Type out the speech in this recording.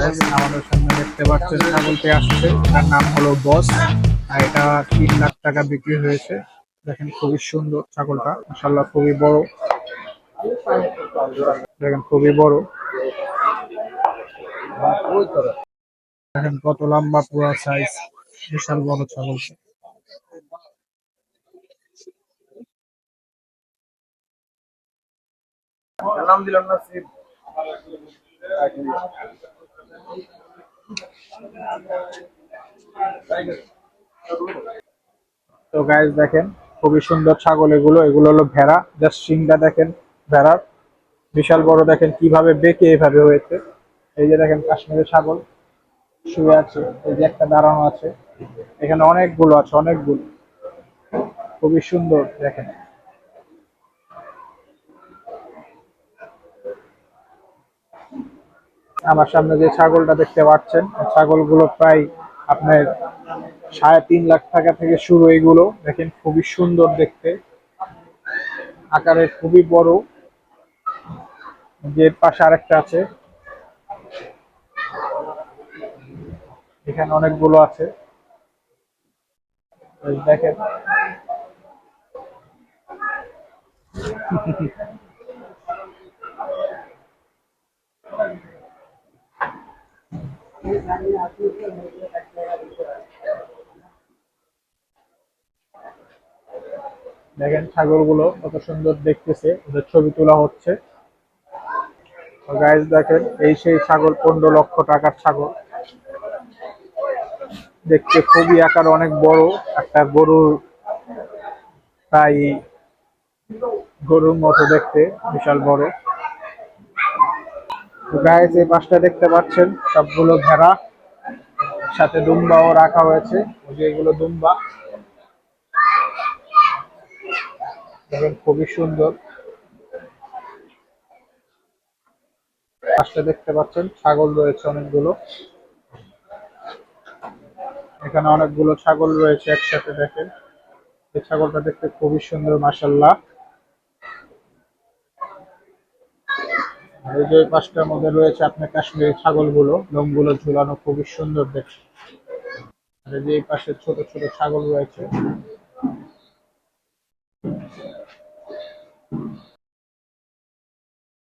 আমাদের সামনে দেখতে পাচ্ছেন ছাগলটি আসছে। তার নাম হলো বস। আর এটা তিন লাখ টাকা বিক্রি হয়েছে। দেখেন, খুবই সুন্দর ছাগলটা। মাসাল্লাহ খুবই বড়। দেখেন, খুবই বড়। দেখেন, কত লম্বা, পুরো সাইজ বিশাল বড় ছাগল। নাম দিলাম না তো গাইজ দেখেন, খুবই সুন্দর ছাগল এগুলো। এগুলো হলো ভেড়া। জাস্ট সিংটা দেখেন, ভেড়ার। বিশাল বড় দেখেন, কীভাবে বেঁকে এভাবে হয়েছে। এই যে দেখেন, কাশ্মীরের ছাগল। শুয়ে আছে, এই যে একটা দাঁড়ানো আছে। এখানে অনেকগুলো আছে, অনেকগুলো। খুবই সুন্দর, দেখেন। আমার সামনে যে ছাগলটা দেখতে পাচ্ছেন ছাগলগুলো প্রায় আপনার সাড়ে তিন লাখ টাকা থেকে শুরু এগুলো। দেখেন, খুবই সুন্দর দেখতে। আকারে খুবই বড়। যে পাশে আরেকটা আছে। এখানে অনেকগুলো আছে। দেখেন। দেখেন ছাগলগুলো কত সুন্দর দেখতেছে, ওদের ছবি তোলা হচ্ছে। গাইজ দেখেন, এই সেই ছাগল, পনেরো লক্ষ টাকার ছাগল। দেখতে খুবই আকার অনেক বড়, একটা গরুর প্রায় গরুর মতো দেখতে, বিশাল বড়। গায়ে যে পাশটা দেখতে পাচ্ছেন, সবগুলো ভেড়া, সাথে দুম্বাও রাখা হয়েছে। যে এগুলো দুম্বা। দেখেন, খুবই সুন্দর। পাশটা দেখতে পাচ্ছেন, ছাগল রয়েছে অনেকগুলো। এখানে অনেকগুলো ছাগল রয়েছে একসাথে দেখেন। এই ছাগলটা দেখতে খুবই সুন্দর মাসাল্লাহ যে পাশটার মধ্যে রয়েছে আপনার কাশ্মীরি ছাগলগুলো, লোমগুলো ঝুলানো খুবই সুন্দর দেখতে। আর এই পাশে ছোট ছোট ছাগল রয়েছে।